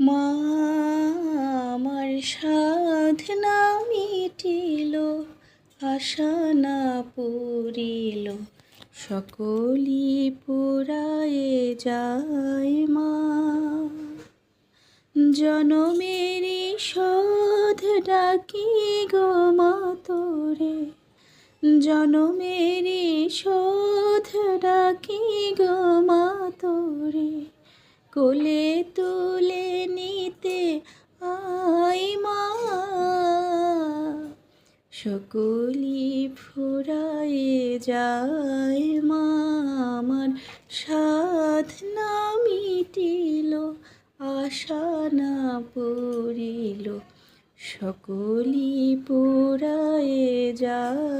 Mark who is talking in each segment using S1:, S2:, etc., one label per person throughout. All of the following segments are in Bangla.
S1: মা, আমার সাধনা মিটিল, আশা না পুরিল সকলি পুরায়ে যায় মা। জনমেরি শোধ ডাকি গো মা তোরে। জনমেরি শোধ ডাকি গো মা তোরে। কোলে তুলে নিতে আই মা। সকলি ফুরায়ে যায় মা। আমার সাধনা মিটিল, আশা না পড়িল। সকলি পুরায়ে যায়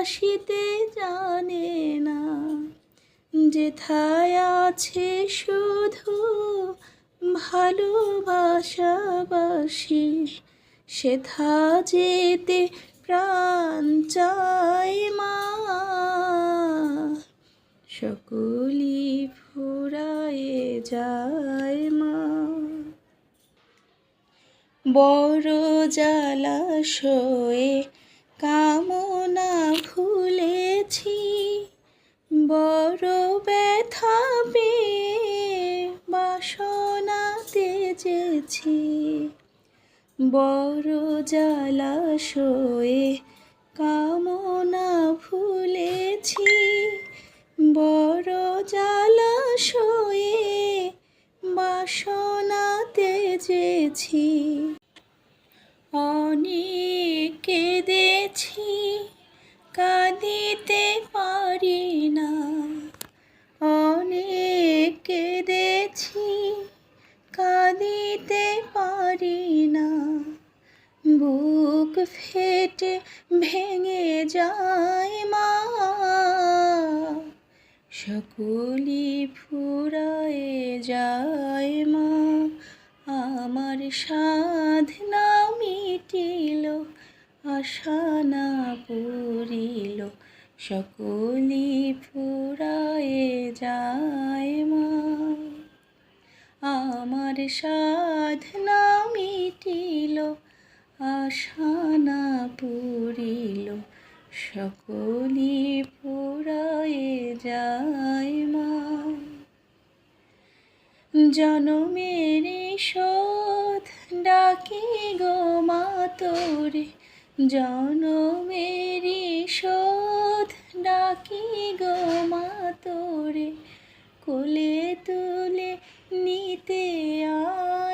S1: বাসিতে জানে না। যেথায় আছে শুধু ভালোবাসাবাসি, সেথা যেতে প্রাণ চায় মা। সকলি ফুরায়ে যায় মা। বড় জলাশয়ে কামনা তেজেছি বড় জলাশয়ে কামনা ভুলেছি বড় জলাশয়ে বাসনা তেজেছি অনেক কেঁদেছি, কাঁদিতে পারি না। অনেক কেঁদেছি ফেটে ভেঙে যায় মা। সকলি ফুরায়ে যায় মা। আমার সাধনা মিটিল, আশা না পুরিল সকলি ফুরায়ে যায় মা। আমার সাধনা মিটিল আশা না পুরিল সকলি ফুরায়ে যায় মা। জনমেরে শোধ ডাকি গো মা তোরে, জনমেরি শোধ ডাকি গো মা তোরে, কোলে তুলে নিতে আয়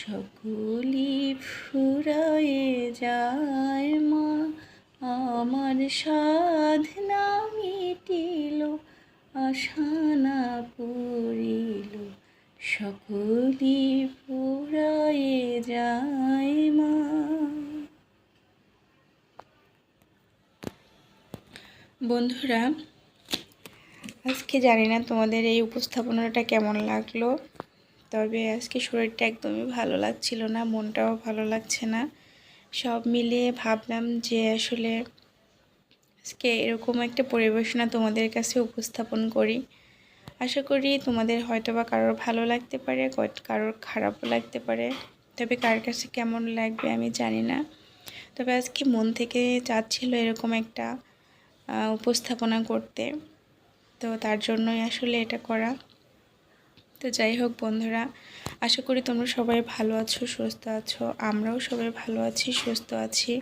S1: সকলি ফুরায়ে যায় মা, আমার সাধনা মিটিল, আশা না পুরিল সকলি ফুরায়ে যায় মা। বন্ধুরা, আজকে জানি না তোমাদের এই উপস্থাপনাটা কেমন লাগল। তবে আজকে শরীরটা একদমই ভালো লাগছিল না, মনটাও ভালো লাগছে না। সব মিলিয়ে ভাবলাম যে আসলে আজকে এরকম একটা পরিবেশনা তোমাদের কাছে উপস্থাপন করি। আশা করি তোমাদের হয়তো বা কারোর ভালো লাগতে পারে কারোর খারাপও লাগতে পারে। তবে কার কাছে কেমন লাগবে আমি জানি না। তবে আজকে মন থেকে চাচ্ছিল এরকম একটা উপস্থাপনা করতে। তো তার জন্যই আসলে এটা করা। তো যাই হোক বন্ধুরা, আশা করি তোমরা সবাই ভালো আছো, সুস্থ আছো। আমরাও সবাই ভালো আছি, সুস্থ আছি।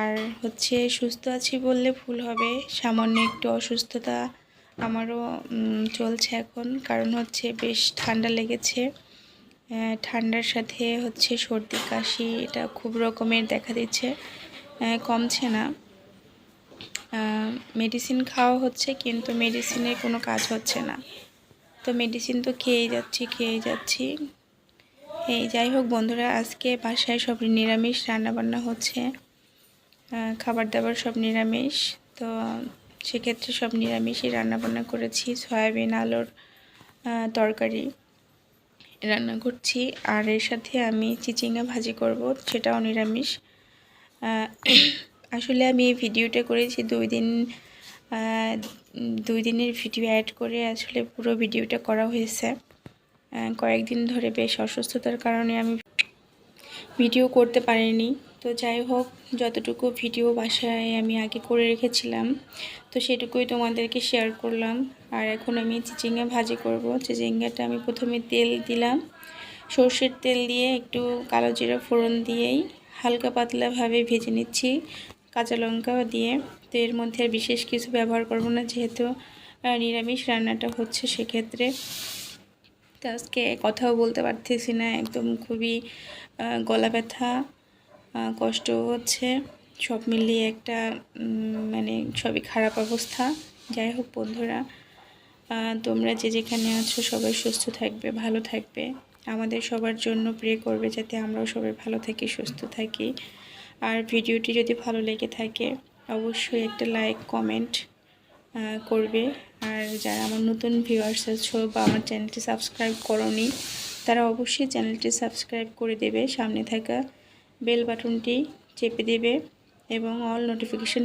S1: আর হচ্ছে সুস্থ আছি বললে ভুল হবে, সামান্য একটু অসুস্থতা আমারও চলছে এখন। কারণ হচ্ছে বেশ ঠান্ডা লেগেছে। ঠান্ডার সাথে হচ্ছে সর্দি, কাশি এটা খুব রকমের দেখা দিচ্ছে। কমছে না। মেডিসিন খাওয়া হচ্ছে, কিন্তু মেডিসিনের কোনো কাজ হচ্ছে না। তো মেডিসিন তো খেয়েই যাচ্ছি খেয়েই যাচ্ছি। এই যাই হোক বন্ধুরা, আজকে বাসায় সব নিরামিষ রান্নাবান্না হচ্ছে। খাবার দাবার সব নিরামিষ। তো সেক্ষেত্রে সব নিরামিষই রান্নাবান্না করেছি। সয়াবিন, আলুর তরকারি রান্না করছি। আর এর সাথে আমি চিচিঙ্গা ভাজি করব, সেটাও নিরামিষ। আসলে আমি এই ভিডিওটা করেছি দুই দিন দুই দিনের ভিডিও অ্যাড করে আসলে পুরো ভিডিওটা করা হয়েছে। কয়েকদিন ধরে বেশ অসুস্থতার কারণে আমি ভিডিও করতে পারিনি। তো যাই হোক, যতটুকু ভিডিও বাসায় আমি আগে করে রেখেছিলাম, তো সেটুকুই তোমাদেরকে শেয়ার করলাম। আর এখন আমি চিচিঙ্গা ভাজি করব। চিচিঙ্গাটা আমি প্রথমে তেল দিলাম। সর্ষের তেল দিয়ে একটু কালো জিরা ফোড়ন দিয়েই হালকা পাতলাভাবে ভেজে নিচ্ছি। কাঁচা লঙ্কাও দিয়ে তো এর মধ্যে আর বিশেষ কিছু ব্যবহার করব না, যেহেতু নিরামিষ রান্নাটা হচ্ছে সেক্ষেত্রে। তো আজকে কথাও বলতে পারতেছি না, একদম খুবই গলা ব্যথা কষ্ট হচ্ছে। সব মিলিয়ে একটা মানে সবই খারাপ অবস্থা। যাই হোক বন্ধুরা তোমরা যে যেখানে আছো সবাই সুস্থ থাকবে, ভালো থাকবে। আমাদের সবার জন্য প্রে করবে যাতে আমরাও সবাই ভালো থাকি, সুস্থ থাকি। আর ভিডিওটি যদি ভালো লেগে থাকে, অবশ্যই একটা লাইক কমেন্ট করবে। আর যারা আমার নতুন ভিউয়ার্স আছো বা আমার চ্যানেলটি সাবস্ক্রাইব করনি, তারা অবশ্যই চ্যানেলটি সাবস্ক্রাইব করে দেবে। সামনে থাকা বেল বাটনটি চেপে দেবে এবং অল নোটিফিকেশন